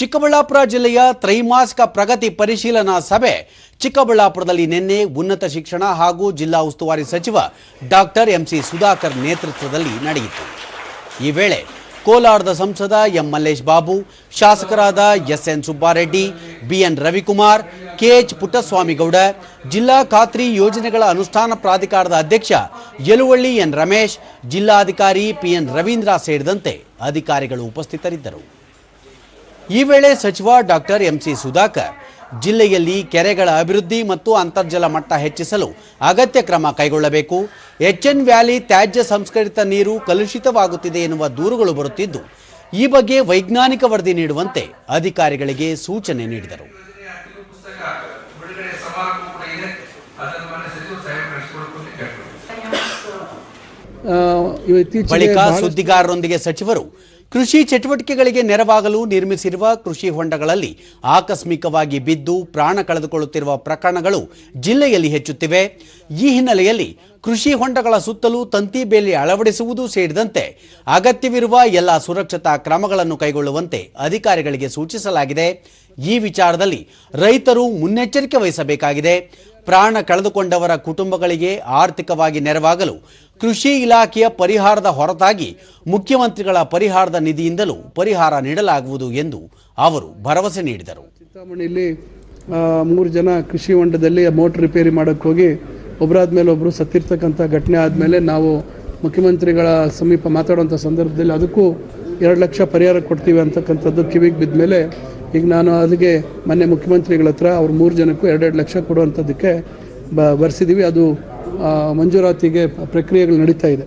ಚಿಕ್ಕಬಳ್ಳಾಪುರ ಜಿಲ್ಲೆಯ ತ್ರೈಮಾಸಿಕ ಪ್ರಗತಿ ಪರಿಶೀಲನಾ ಸಭೆ ಚಿಕ್ಕಬಳ್ಳಾಪುರದಲ್ಲಿ ನಿನ್ನೆ ಉನ್ನತ ಶಿಕ್ಷಣ ಹಾಗೂ ಜಿಲ್ಲಾ ಉಸ್ತುವಾರಿ ಸಚಿವ ಡಾಕ್ಟರ್ ಎಂಸಿ ಸುಧಾಕರ್ ನೇತೃತ್ವದಲ್ಲಿ ನಡೆಯಿತು. ಈ ವೇಳೆ ಕೋಲಾರದ ಸಂಸದ ಎಂ ಮಲ್ಲೇಶ್ ಬಾಬು, ಶಾಸಕರಾದ SN Subbareddy BN Ravikumar KH Puttaswamygowda, ಜಿಲ್ಲಾ ಖಾತ್ರಿ ಯೋಜನೆಗಳ ಅನುಷ್ಠಾನ ಪ್ರಾಧಿಕಾರದ ಅಧ್ಯಕ್ಷ ಯಲುವಳ್ಳಿ ಎನ್ ರಮೇಶ್, ಜಿಲ್ಲಾಧಿಕಾರಿ ಪಿಎನ್ ರವೀಂದ್ರ ಸೇರಿದಂತೆ ಅಧಿಕಾರಿಗಳು ಉಪಸ್ಥಿತರಿದ್ದರು. ಈ ವೇಳೆ ಸಚಿವ ಡಾಕ್ಟರ್ ಎಂಸಿ ಸುಧಾಕರ್ ಜಿಲ್ಲೆಯಲ್ಲಿ ಕೆರೆಗಳ ಅಭಿವೃದ್ಧಿ ಮತ್ತು ಅಂತರ್ಜಲ ಮಟ್ಟ ಹೆಚ್ಚಿಸಲು ಅಗತ್ಯ ಕ್ರಮ ಕೈಗೊಳ್ಳಬೇಕು. ಎಚ್ಎನ್ ವ್ಯಾಲಿ ತ್ಯಾಜ್ಯ ಸಂಸ್ಕರಿತ ನೀರು ಕಲುಷಿತವಾಗುತ್ತಿದೆ ಎನ್ನುವ ದೂರುಗಳು ಬರುತ್ತಿದ್ದು ಈ ಬಗ್ಗೆ ವೈಜ್ಞಾನಿಕ ವರದಿ ನೀಡುವಂತೆ ಅಧಿಕಾರಿಗಳಿಗೆ ಸೂಚನೆ ನೀಡಿದರು. ಬಳಿಕ ಸುದ್ದಿಗಾರರೊಂದಿಗೆ ಸಚಿವರು ಕೃಷಿ ಚಟುವಟಿಕೆಗಳಿಗೆ ನೆರವಾಗಲು ನಿರ್ಮಿಸಿರುವ ಕೃಷಿ ಹೊಂಡಗಳಲ್ಲಿ ಆಕಸ್ಮಿಕವಾಗಿ ಬಿದ್ದು ಪ್ರಾಣ ಕಳೆದುಕೊಳ್ಳುತ್ತಿರುವ ಪ್ರಕರಣಗಳು ಜಿಲ್ಲೆಯಲ್ಲಿ ಹೆಚ್ಚುತ್ತಿವೆ. ಈ ಹಿನ್ನೆಲೆಯಲ್ಲಿ ಕೃಷಿ ಹೊಂಡಗಳ ಸುತ್ತಲೂ ತಂತಿ ಬೇಲಿ ಅಳವಡಿಸುವುದು ಸೇರಿದಂತೆ ಅಗತ್ಯವಿರುವ ಎಲ್ಲ ಸುರಕ್ಷತಾ ಕ್ರಮಗಳನ್ನು ಕೈಗೊಳ್ಳುವಂತೆ ಅಧಿಕಾರಿಗಳಿಗೆ ಸೂಚಿಸಲಾಗಿದೆ. ಈ ವಿಚಾರದಲ್ಲಿ ರೈತರು ಮುನ್ನೆಚ್ಚರಿಕೆ ವಹಿಸಬೇಕಾಗಿದೆ. ಪ್ರಾಣ ಕಳೆದುಕೊಂಡವರ ಕುಟುಂಬಗಳಿಗೆ ಆರ್ಥಿಕವಾಗಿ ನೆರವಾಗಲು ಕೃಷಿ ಇಲಾಖೆಯ ಪರಿಹಾರದ ಹೊರತಾಗಿ ಮುಖ್ಯಮಂತ್ರಿಗಳ ಪರಿಹಾರದ ನಿಧಿಯಿಂದಲೂ ಪರಿಹಾರ ನೀಡಲಾಗುವುದು ಎಂದು ಅವರು ಭರವಸೆ ನೀಡಿದರು. ಚಿಂತಾಮಣಿಯಲ್ಲಿ ಮೂರು ಜನ ಕೃಷಿ ಹೊಂಡದಲ್ಲಿ ಮೋಟರ್ ರಿಪೇರಿ ಮಾಡೋಕ್ಕೆ ಹೋಗಿ ಒಬ್ಬರಾದ ಮೇಲೆ ಒಬ್ಬರು ಸತ್ತಿರ್ತಕ್ಕಂಥ ಘಟನೆ ಆದಮೇಲೆ ನಾವು ಮುಖ್ಯಮಂತ್ರಿಗಳ ಸಮೀಪ ಮಾತಾಡುವಂಥ ಸಂದರ್ಭದಲ್ಲಿ ಅದಕ್ಕೂ ಎರಡು ಲಕ್ಷ ಪರಿಹಾರ ಕೊಡ್ತೀವಿ ಅಂತಕ್ಕಂಥದ್ದು ಕಿವಿಗೆ ಬಿದ್ದ ಮೇಲೆ ಈಗ ನಾನು ಅದಕ್ಕೆ ಮೊನ್ನೆ ಮುಖ್ಯಮಂತ್ರಿಗಳ ಹತ್ರ ಅವ್ರು ಮೂರು ಜನಕ್ಕೂ ಎರಡೆರಡು ಲಕ್ಷ ಕೊಡುವಂಥದ್ದಕ್ಕೆ ಬ ಬರ್ಸಿದ್ದೀವಿ ಅದು ಮಂಜೂರಾತಿಗೆ ಪ್ರಕ್ರಿಯೆಗಳು ನಡೀತಾ ಇದೆ.